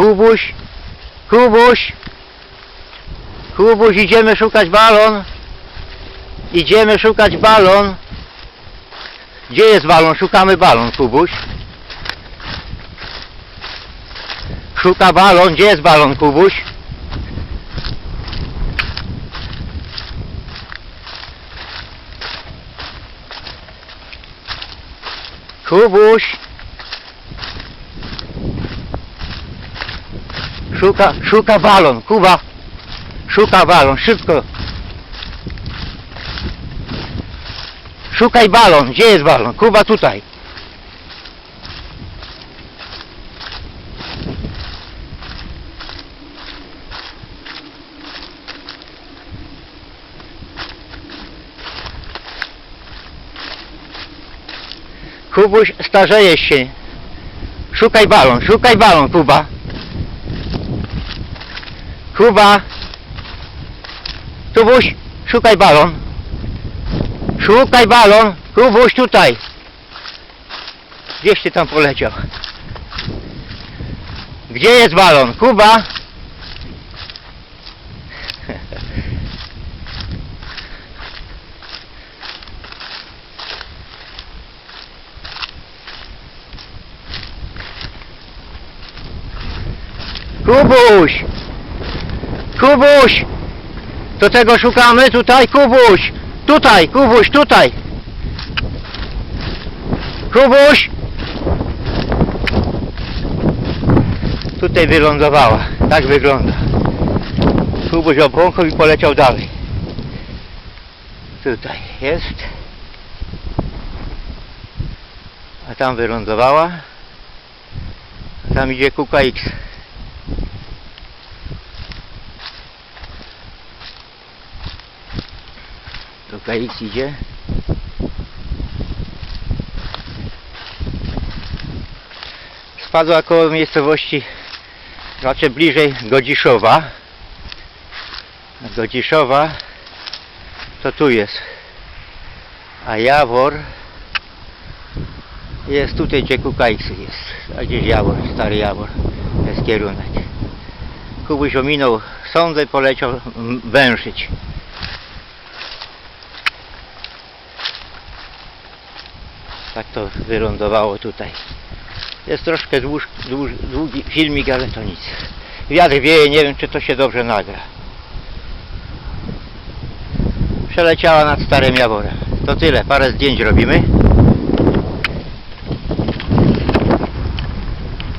Kubuś, Kubuś, Kubuś, idziemy szukać balon. Idziemy szukać balon. Gdzie jest balon? Szukamy balon, Kubuś. Szuka balon. Gdzie jest balon, Kubuś? Kubuś. Szuka, szuka balon, Kuba. Szuka balon, szybko. Szukaj balon, gdzie jest balon? Kuba tutaj. Kubuś, starzejesz się. Szukaj balon, szukaj balon, Kuba. Kuba. Kubuś, szukaj balon. Szukaj balon. Kubuś, tutaj. Gdzieś ty tam poleciał? Gdzie jest balon? Kuba. Kubuś! Kubuś! To tego szukamy? Tutaj, Kubuś! Tutaj, Kubuś, tutaj! Kubuś! Tutaj wylądowała. Tak wygląda. Kubuś obłąkał i poleciał dalej. Tutaj jest. A tam wylądowała. A tam idzie kuka X. KX idzie. Spadła koło miejscowości raczej bliżej Godziszowa. Godziszowa to tu jest. A Jawor jest tutaj gdzie Kukajks jest. A gdzieś Jawor, stary Jawor. Jest kierunek. Kubuś ominął sądę poleciał m, węszyć. Tak to wylądowało tutaj. Jest troszkę dłuż, dłuż, długi filmik, ale to nic. Wiatr wieje, nie wiem czy to się dobrze nagra. Przeleciała nad Starym Jaworem. To tyle, parę zdjęć robimy.